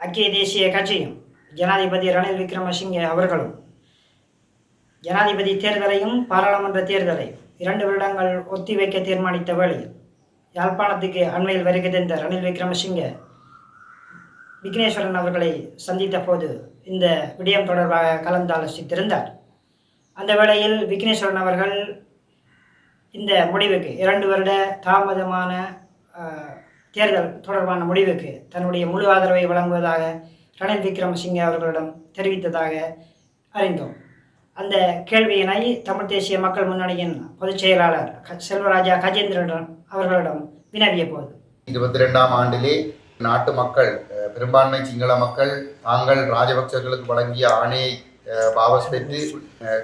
ஐக்கிய தேசிய கட்சியும் ஜனாதிபதி ரணில் விக்ரமசிங்கே அவர்களும் ஜனாதிபதி தேர்தலையும் பாராளுமன்ற தேர்தலையும் இரண்டு வருடங்கள் ஒத்திவைக்க தீர்மானித்த வேளையில் யாழ்ப்பாணத்துக்கு அண்மையில் வருகை தந்த ரணில் விக்ரமசிங்கே விக்னேஸ்வரன் அவர்களை சந்தித்த போது இந்த விடயம் தொடர்பாக கலந்தாலோசித்திருந்தார். அந்த வேளையில் விக்னேஸ்வரன் அவர்கள் இந்த முடிவுக்கு இரண்டு வருட தாமதமான தேர்தல் தொடர்பான முடிவுக்கு தன்னுடைய முழு ஆதரவை வழங்குவதாக ரணில் விக்ரமசிங்கே அவர்களிடம் தெரிவித்ததாக அறிந்தோம். அந்த கேள்வியினை தமிழ் தேசிய மக்கள் முன்னணியின் பொதுச் செயலாளர் செல்வராஜா கஜேந்திரன் அவர்களிடம் வினவிய போது. இருபத்தி ரெண்டாம் ஆண்டிலே நாட்டு மக்கள் பெரும்பான்மை சிங்கள மக்கள் தாங்கள் ராஜபக்சர்களுக்கு வழங்கிய ஆணையை அஹ், வாபஸ் பெற்று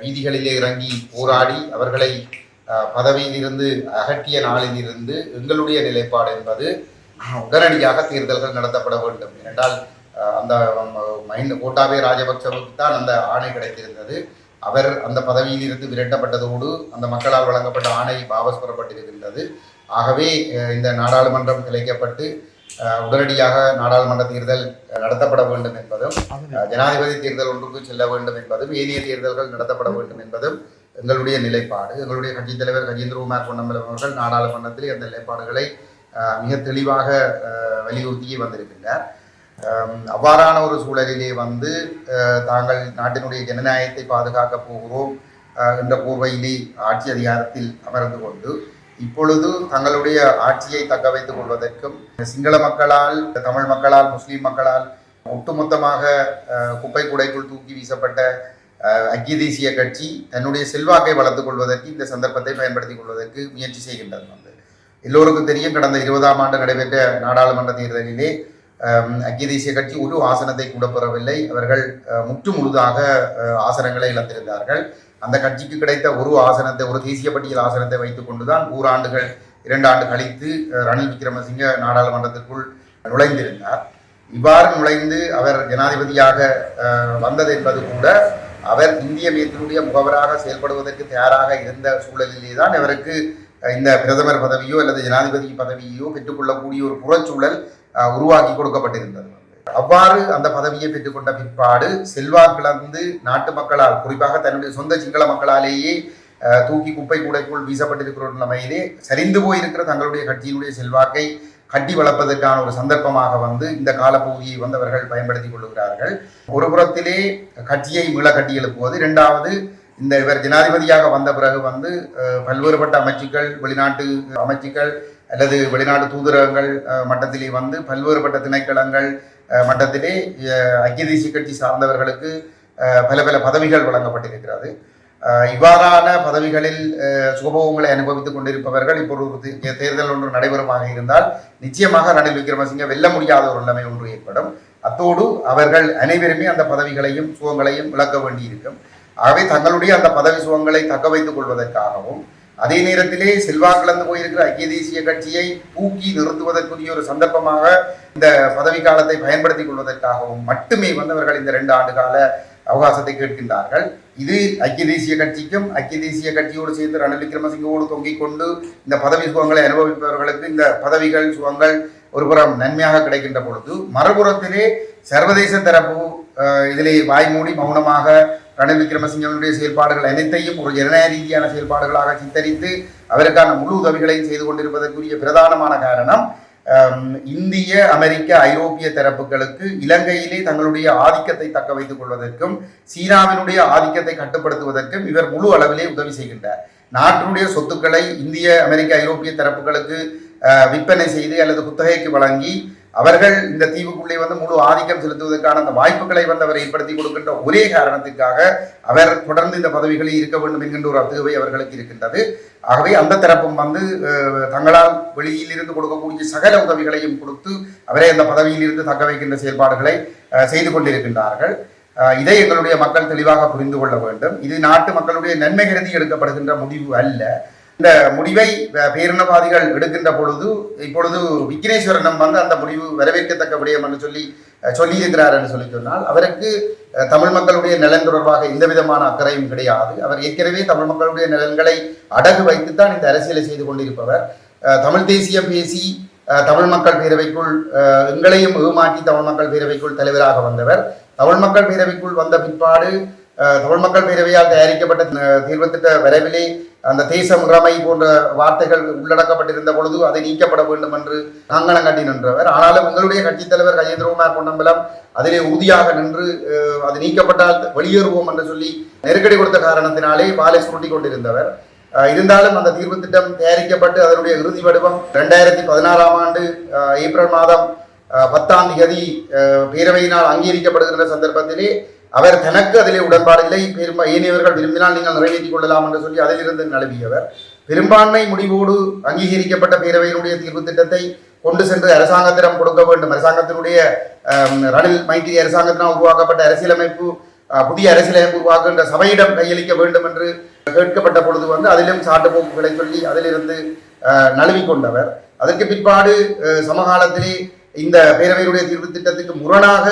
வீதிகளிலே இறங்கி போராடி அவர்களை பதவியிலிருந்து அகற்றிய நாளிலிருந்து எங்களுடைய நிலைப்பாடு என்பது உடனடியாக தேர்தல்கள் நடத்தப்பட வேண்டும். ஏனென்றால் அந்த மைண்ட் மஹிந்த கோட்டாபே ராஜபக்சவுக்கு தான் அந்த ஆணை கிடைத்திருந்தது. அவர் அந்த பதவியிலிருந்து விரட்டப்பட்டதோடு அந்த மக்களால் வழங்கப்பட்ட ஆணை வாபஸ் பெறப்பட்டிருக்கின்றது. ஆகவே இந்த நாடாளுமன்றம் கிளைக்கப்பட்டு உடனடியாக நாடாளுமன்ற தேர்தல் நடத்தப்பட வேண்டும் என்பதும் ஜனாதிபதி தேர்தல் ஒன்றுக்கு செல்ல வேண்டும் என்பதும் ஏனைய தேர்தல்கள் நடத்தப்பட வேண்டும் என்பதும் எங்களுடைய நிலைப்பாடு. எங்களுடைய கட்சித் தலைவர் கஜேந்திரகுமார் பொன்னம்பலம் அவர்கள் நாடாளுமன்றத்தில் அந்த நிலைப்பாடுகளை மிக தெளிவாக வலியுறுத்தியே வந்திருக்கின்றார். அவ்வாறான ஒரு சூழலிலே வந்து தாங்கள் நாட்டினுடைய ஜனநாயகத்தை பாதுகாக்கப் போகிறோம் என்ற போர்வையிலே ஆட்சி அதிகாரத்தில் அமர்ந்து கொண்டு இப்பொழுது தங்களுடைய ஆட்சியை தக்க வைத்துக் கொள்வதற்கும் சிங்கள மக்களால் தமிழ் மக்களால் முஸ்லீம் மக்களால் ஒட்டுமொத்தமாக குப்பை கூடைக்குள் தூக்கி வீசப்பட்ட ஐக்கிய தேசிய கட்சி தன்னுடைய செல்வாக்கை வளர்த்துக் கொள்வதற்கு இந்த சந்தர்ப்பத்தை பயன்படுத்திக் கொள்வதற்கு முயற்சி செய்கின்றது. எல்லோருக்கும் தெரியும் கடந்த இருபதாம் ஆண்டு நடைபெற்ற நாடாளுமன்ற தேர்தலிலே ஐக்கிய தேசிய கட்சி ஒரு ஆசனத்தை கூட பெறவில்லை. அவர்கள் முற்று முழுதாக ஆசனங்களை இழந்திருந்தார்கள். அந்த கட்சிக்கு கிடைத்த ஒரு ஆசனத்தை ஒரு தேசிய பட்டியல் ஆசனத்தை வைத்துக் கொண்டுதான் ஓராண்டுகள் இரண்டு ஆண்டு கழித்து ரணில் விக்ரமசிங்க நாடாளுமன்றத்திற்குள் நுழைந்திருந்தார். இவ்வாறு நுழைந்து அவர் ஜனாதிபதியாக வந்தது என்பது கூட அவர் இந்திய மேத்தினுடைய முகவராக செயல்படுவதற்கு தயாராக இருந்த சூழலிலே தான் அவருக்கு இந்த பிரதமர் பதவியோ அல்லது ஜனாதிபதி பதவியோ பெற்றுக்கொள்ளக்கூடிய ஒரு புறச்சூழல் உருவாக்கி கொடுக்கப்பட்டிருந்தது. அவ்வாறு அந்த பதவியை பெற்றுக்கொண்ட பிற்பாடு செல்வாக்கிழந்து நாட்டு மக்களால் குறிப்பாக தன்னுடைய சொந்த சிங்கள மக்களாலேயே தூக்கி குப்பை கூடைக்குள் வீசப்பட்டிருக்கிற நிலைமையிலே சரிந்து போயிருக்கிற தங்களுடைய கட்சியினுடைய செல்வாக்கை கட்டி வளர்ப்பதற்கான ஒரு சந்தர்ப்பமாக வந்து இந்த காலப்பகுதியை வந்து அவர்கள் பயன்படுத்திக் கொள்ளுகிறார்கள். ஒரு புறத்திலே கட்சியை மீள கட்டி எழுப்புவது இரண்டாவது இந்த இவர் ஜனாதிபதியாக வந்த பிறகு வந்து பல்வேறுபட்ட அமைச்சுக்கள் வெளிநாட்டு அமைச்சுக்கள் அல்லது வெளிநாட்டு தூதரகங்கள் மட்டத்திலே வந்து பல்வேறுபட்ட திணைக்களங்கள் மட்டத்திலே ஐக்கிய தேசிய கட்சி சார்ந்தவர்களுக்கு பல பல பதவிகள் வழங்கப்பட்டிருக்கிறது. இவ்வாறான பதவிகளில் சுகபோகங்களை அனுபவித்துக் கொண்டிருப்பவர்கள் இப்போ ஒரு தே- தேர்தல் ஒன்று நடைபெறுமாக இருந்தால் நிச்சயமாக ரணில் விக்ரமசிங்க வெல்ல முடியாத ஒரு நிலைமை ஒன்று ஏற்படும். அத்தோடு அவர்கள் அனைவருமே அந்த பதவிகளையும் சுகங்களையும் இழக்க வேண்டியிருக்கும். ஆகவே தங்களுடைய அந்த பதவி சுகங்களை தக்க வைத்துக் கொள்வதற்காகவும் அதே நேரத்திலே செல்வாக்கிழந்து போயிருக்கிற ஐக்கிய தேசிய கட்சியை தூக்கி நிறுத்துவதற்குரிய ஒரு சந்தர்ப்பமாக இந்த பதவி காலத்தை பயன்படுத்திக் கொள்வதற்காகவும் மட்டுமே வந்தவர்கள் இந்த ரெண்டு ஆண்டு கால அவகாசத்தை கேட்கின்றார்கள். இது ஐக்கிய தேசிய கட்சிக்கும் ஐக்கிய தேசிய கட்சியோடு சேர்ந்து ரணில் விக்ரமசிங்கோடு தொங்கிக் கொண்டு இந்த பதவி சுகங்களை அனுபவிப்பவர்களுக்கு இந்த பதவிகள் சுகங்கள் ஒருபுறம் நன்மையாக கிடைக்கின்ற பொழுது மறுபுறத்திலே சர்வதேச தரப்பு இதிலே வாய்மூடி மௌனமாக ரணில் விக்ரமசிங்கனுடைய செயல்பாடுகள் அனைத்தையும் ஒரு ஜனநாயக ரீதியான செயல்பாடுகளாக சித்தரித்து அவருக்கான முழு உதவிகளையும் செய்து கொண்டிருப்பதற்குரிய பிரதானமான காரணம் இந்திய அமெரிக்க ஐரோப்பிய தரப்புகளுக்கு இலங்கையிலே தங்களுடைய ஆதிக்கத்தை தக்க வைத்துக் கொள்வதற்கும் சீனாவினுடைய ஆதிக்கத்தை கட்டுப்படுத்துவதற்கும் இவர் முழு அளவிலே உதவி செய்கின்றார். நாட்டினுடைய சொத்துக்களை இந்திய அமெரிக்க ஐரோப்பிய தரப்புகளுக்கு விற்பனை செய்து அல்லது குத்தகைக்கு வழங்கி அவர்கள் இந்த தீவுக்குள்ளே வந்து முழு ஆதிக்கம் செலுத்துவதற்கான அந்த வாய்ப்புகளை வந்து அவர் ஏற்படுத்தி கொடுக்கின்ற ஒரே காரணத்திற்காக அவர் தொடர்ந்து இந்த பதவிகளில் இருக்க வேண்டும் என்கின்ற ஒரு அத்துகவை அவர்களுக்கு இருக்கின்றது. ஆகவே அந்த தரப்பும் வந்து தங்களால் வெளியில் இருந்து கொடுக்கக்கூடிய சகல உதவிகளையும் கொடுத்து அவரை அந்த பதவியில் இருந்து தக்க வைக்கின்ற செயல்பாடுகளை செய்து கொண்டிருக்கின்றார்கள். இதை எங்களுடைய மக்கள் தெளிவாக புரிந்து கொள்ள வேண்டும். இது நாட்டு மக்களுடைய நன்மை கருதி எடுக்கப்படுகின்ற முடிவு அல்ல. இந்த முடிவை பேரினவாதிகள் எடுக்கின்ற பொழுது இப்பொழுது விக்னேஸ்வரனம் வந்து அந்த முடிவு வரவேற்கத்தக்க விடயம் என்று சொல்லி சொல்லியிருக்கிறார் என்று சொல்லி சொன்னால் அவருக்கு தமிழ் மக்களுடைய நலன் தொடர்பாக எந்த விதமான அக்கறையும் கிடையாது. அவர் ஏற்கனவே தமிழ் மக்களுடைய நலன்களை அடகு வைத்துத்தான் இந்த அரசியலை செய்து கொண்டிருப்பவர். தமிழ் தேசியம் பேசி தமிழ் மக்கள் பேரவைக்குள் எங்களையும் ஏமாற்றி தமிழ் மக்கள் பேரவைக்குள் தலைவராக வந்தவர். தமிழ் மக்கள் பேரவைக்குள் வந்த பிற்பாடு தமிழ் மக்கள் பேரவையால் தயாரிக்கப்பட்ட தீர்வத்திட்ட தீர்வு திட்ட வரைவிலே அந்த தேச முறைமை போன்ற வார்த்தைகள் உள்ளடக்கப்பட்டிருந்த பொழுது அதை நீக்கப்பட வேண்டும் என்று கங்கணம் கட்டி நின்றவர். ஆனாலும் உங்களுடைய கட்சித் தலைவர் கஜேந்திரகுமார் பொன்னம்பலம் அதிலே உறுதியாக நின்று அது நீக்கப்பட்டால் வெளியேறுவோம் என்று சொல்லி நெருக்கடி கொடுத்த காரணத்தினாலே வாலை சுருட்டி கொண்டிருந்தவர். இருந்தாலும் அந்த தீர்வு திட்டம் தயாரிக்கப்பட்டு அதனுடைய இறுதி வடிவம் ரெண்டாயிரத்தி பதினாறாம் ஆண்டு ஏப்ரல் மாதம் பத்தாம் தேதி பேரவையினால் அங்கீகரிக்கப்படுகின்ற சந்தர்ப்பத்திலே அவர் தனக்கு அதிலே உடன்பாடில்லை பெரும்பா ஏனையவர்கள் விரும்பினால் நீங்கள் நிறைவேற்றிக் கொள்ளலாம் என்று சொல்லி அதிலிருந்து நழுவியவர். பெரும்பான்மை முடிவோடு அங்கீகரிக்கப்பட்ட பேரவையினுடைய தீர்வு திட்டத்தை கொண்டு சென்று அரசாங்கத்திடம் கொடுக்க வேண்டும். அரசாங்கத்தினுடைய ரணில் மைத்திரி அரசாங்கத்தினால் உருவாக்கப்பட்ட அரசியலமைப்பு புதிய அரசியலமைப்பு உருவாக்குகின்ற சபையிடம் கையளிக்க வேண்டும் என்று கேட்கப்பட்ட பொழுது வந்து அதிலும் சாட்டுப்போக்குகளை சொல்லி அதிலிருந்து நழுவிக்கொண்டவர். அதற்கு பிற்பாடு சமகாலத்திலே இந்த பேரவையினுடைய தீர்வு திட்டத்துக்கு முரணாக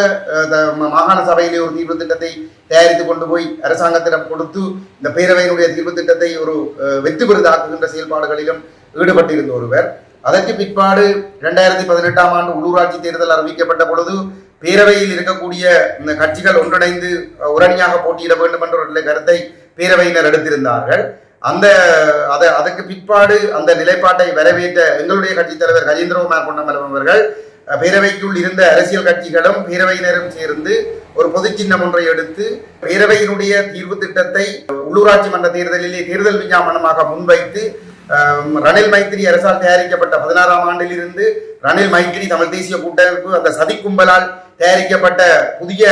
த- ம- மாகாண சபையிலே ஒரு தீர்வு திட்டத்தை தயாரித்து கொண்டு போய் அரசாங்கத்திடம் கொடுத்து இந்த பேரவையினுடைய தீர்வு திட்டத்தை ஒரு அஹ், வெற்றி பெறுதாக்குகின்ற செயல்பாடுகளிலும் ஈடுபட்டிருந்த ஒருவர். அதற்கு பிற்பாடு இரண்டாயிரத்தி பதினெட்டாம் ஆண்டு உள்ளூராட்சி தேர்தல் அறிவிக்கப்பட்ட பொழுது பேரவையில் இருக்கக்கூடிய இந்த கட்சிகள் ஒன்றிணைந்து உரணியாக போட்டியிட வேண்டும் என்ற ஒரு கருத்தை பேரவையினர் எடுத்திருந்தார்கள். அந்த அதை அதற்கு பிற்பாடு அந்த நிலைப்பாட்டை வரவேற்ற எங்களுடைய கட்சித் தலைவர் கஜேந்திரகுமார் பொன்னம்பலம் அவர்கள் பேரவைக்குள் இருந்த அரசியல் கட்சிகளும் பேரவையினரும் சேர்ந்து ஒரு பொது சின்னம் ஒன்றை எடுத்து பேரவையினுடைய தீர்வு திட்டத்தை உள்ளூராட்சி மன்ற தேர்தலிலே தேர்தல் விஞ்ஞாபனமாக முன்வைத்து ரணில் மைத்திரி அரசால் தயாரிக்கப்பட்ட பதினாறாம் ஆண்டிலிருந்து ரணில் மைத்திரி தமிழ் தேசிய கூட்டமைப்பு அந்த சதி கும்பலால் தயாரிக்கப்பட்ட புதிய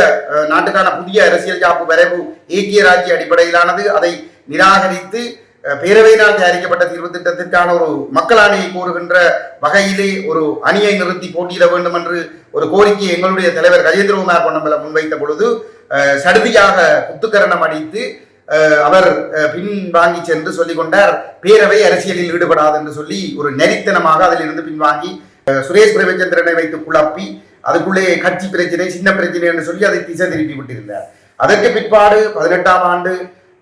நாட்டுக்கான புதிய அரசியல் ஜாப்பு வரைவு ஏக்கிய ராஜ்ய அடிப்படையிலானது. அதை நிராகரித்து பேரவையினால் தயாரிக்கப்பட்ட தீர்வு திட்டத்திற்கான ஒரு மக்கள் ஆணையை கோருகின்ற வகையிலே ஒரு அணியை நிறுத்தி போட்டியிட வேண்டும் என்று ஒரு கோரிக்கையை எங்களுடைய தலைவர் கஜேந்திரகுமார் பொன்னம்பல முன்வைத்த பொழுது சடுதியாக குத்துக்கரணம் அடித்து அவர் பின்வாங்கி சென்று சொல்லிக் கொண்டார் பேரவை அரசியலில் ஈடுபடாது என்று சொல்லி ஒரு நெறித்தனமாக அதிலிருந்து பின்வாங்கி சுரேஷ் பிரேமச்சந்திரனை வைத்து குழப்பி அதுக்குள்ளே கட்சி பிரச்சனை சின்ன பிரச்சனை என்று சொல்லி அதை திசை திருப்பி விட்டிருந்தார். அதற்கு பிற்பாடு பதினெட்டாம் ஆண்டு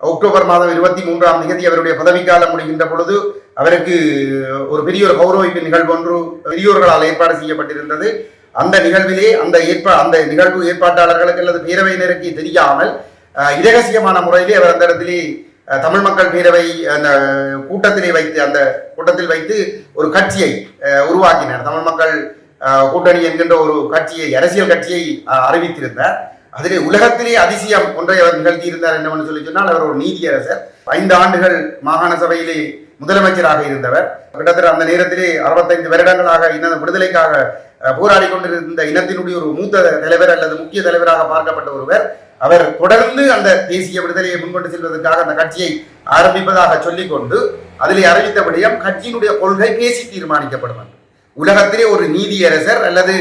அக்டோபர் மாதம் இருபத்தி மூன்றாம் தேதி அவருடைய பதவிக்காலம் முடிகின்ற பொழுது அவருக்கு ஒரு பெரிய ஒரு கௌரவிப்பு நிகழ்வு ஒன்று பெரியோர்களால் ஏற்பாடு செய்யப்பட்டிருந்தது. அந்த நிகழ்விலே அந்த ஏற்பா அந்த நிகழ்வு ஏற்பாட்டாளர்களுக்கு அல்லது பேரவையினருக்கு தெரியாமல் இரகசியமான முறையிலே அவர் அந்த இடத்திலே தமிழ் மக்கள் பேரவை அந்த கூட்டத்திலே வைத்து அந்த கூட்டத்தில் வைத்து ஒரு கட்சியை உருவாக்கினார். தமிழ் மக்கள் கூட்டணி என்கின்ற ஒரு கட்சியை அரசியல் கட்சியை அறிவித்திருந்தார். அதிலே உலகத்திலே அதிசயம் ஒன்றை அவர் நிகழ்த்தியிருந்தார் என்னவென்று சொல்லி சொன்னால் அவர் ஒரு நீதியரசர். ஐந்து ஆண்டுகள் மாகாண சபையிலே முதலமைச்சராக இருந்தவர். கிட்டத்தட்ட அந்த நேரத்திலே அறுபத்தைந்து வருடங்களாக இன்ன விடுதலைக்காக போராடி கொண்டிருந்த இனத்தினுடைய ஒரு மூத்த தலைவர் அல்லது முக்கிய தலைவராக பார்க்கப்பட்ட ஒருவர். அவர் தொடர்ந்து அந்த தேசிய விடுதலையை முன்கொண்டு செல்வதற்காக அந்த கட்சியை ஆரம்பிப்பதாக சொல்லிக்கொண்டு அதிலே அறிவித்த விடயம் கட்சியினுடைய கொள்கை பேசி தீர்மானிக்கப்படும். உலகத்திலே ஒரு நீதியரசர் அல்லது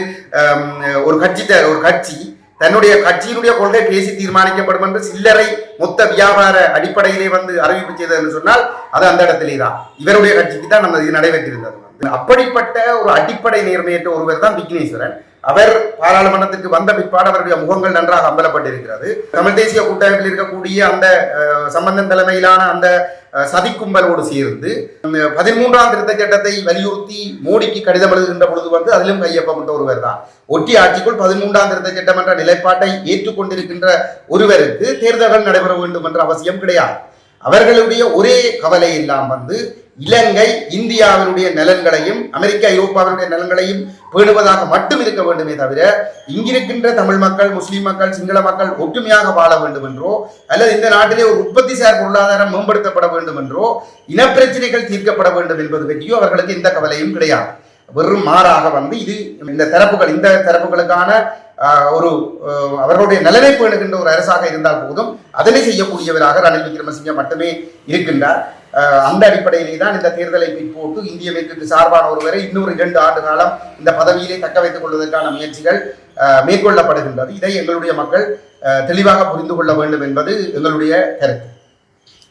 ஒரு கட்சி ஒரு கட்சி தன்னுடைய கட்சியினுடைய கொள்கை பேசி தீர்மானிக்கப்படும் என்று சில்லறை மொத்த வியாபார அடிப்படையிலே வந்து அறிவிப்பு செய்தது என்று சொன்னால் அது அந்த இடத்திலே தான் இவருடைய கட்சிக்கு தான் நம்ம இது நடைபெற்றிருந்தது. அப்படிப்பட்ட ஒரு அடிப்படை நேர்மையற்ற ஒருவர் தான் விக்னேஸ்வரன். அவர் பாராளுமன்றத்துக்கு வந்த பிற்பாடு அவருடைய முகங்கள் நன்றாக அம்பலப்பட்டிருக்கிறது. தமிழ் தேசிய கூட்டமைப்பில் இருக்கக்கூடிய அந்த அஹ், சம்பந்தன் தலைமையிலான அந்த சதி கும்பலோடு சேர்ந்து பதிமூன்றாம் திருத்த சட்டத்தை வலியுறுத்தி மோடிக்கு கடிதம் எழுதுகின்ற பொழுது வந்து அதிலும் கையொப்பமிட்ட ஒருவர் தான். ஒட்டி ஆட்சிக்குள் பதிமூன்றாம் திருத்த சட்டம் என்ற நிலைப்பாட்டை ஏற்றுக்கொண்டிருக்கின்ற ஒருவருக்கு தேர்தல்கள் நடைபெற வேண்டும் என்ற அவசியம் கிடையாது. அவர்களுடைய ஒரே கவலை எல்லாம் வந்து இலங்கை இந்தியாவினுடைய நலன்களையும் அமெரிக்கா ஐரோப்பாவினுடைய நலன்களையும் பேணுவதாக மட்டும் இருக்க வேண்டுமே தவிர இங்கிருக்கின்ற தமிழ் மக்கள் முஸ்லீம் மக்கள் சிங்கள மக்கள் ஒற்றுமையாக வாழ வேண்டும் என்றோ அல்லது இந்த நாட்டிலே ஒரு உற்பத்தி சார் பொருளாதாரம் மேம்படுத்தப்பட வேண்டும் என்றோ இனப்பிரச்சனைகள் தீர்க்கப்பட வேண்டும் என்பது பற்றியோ அவர்களுக்கு எந்த கவலையும் கிடையாது. வெறும் மாறாக வந்து இது இந்த தரப்புகள் இந்த தரப்புகளுக்கான ஒரு அவர்களுடைய நலனை பேணுகின்ற ஒரு அரசாக இருந்தால் போதும் அதனை செய்யக்கூடியவராக ரணில் விக்ரமசிங்க மட்டுமே இருக்கின்றார். அந்த அடிப்படையிலே தான் இந்த தேர்தலை பிற்போட்டு இந்திய மேற்கு சார்பான ஒருவரை இன்னொரு இரண்டு ஆண்டு காலம் இந்த பதவியிலே தக்க வைத்துக் கொள்வதற்கான முயற்சிகள் மேற்கொள்ளப்படுகின்றது. இதை எங்களுடைய மக்கள் தெளிவாக புரிந்து கொள்ள வேண்டும் என்பது எங்களுடைய கருத்து.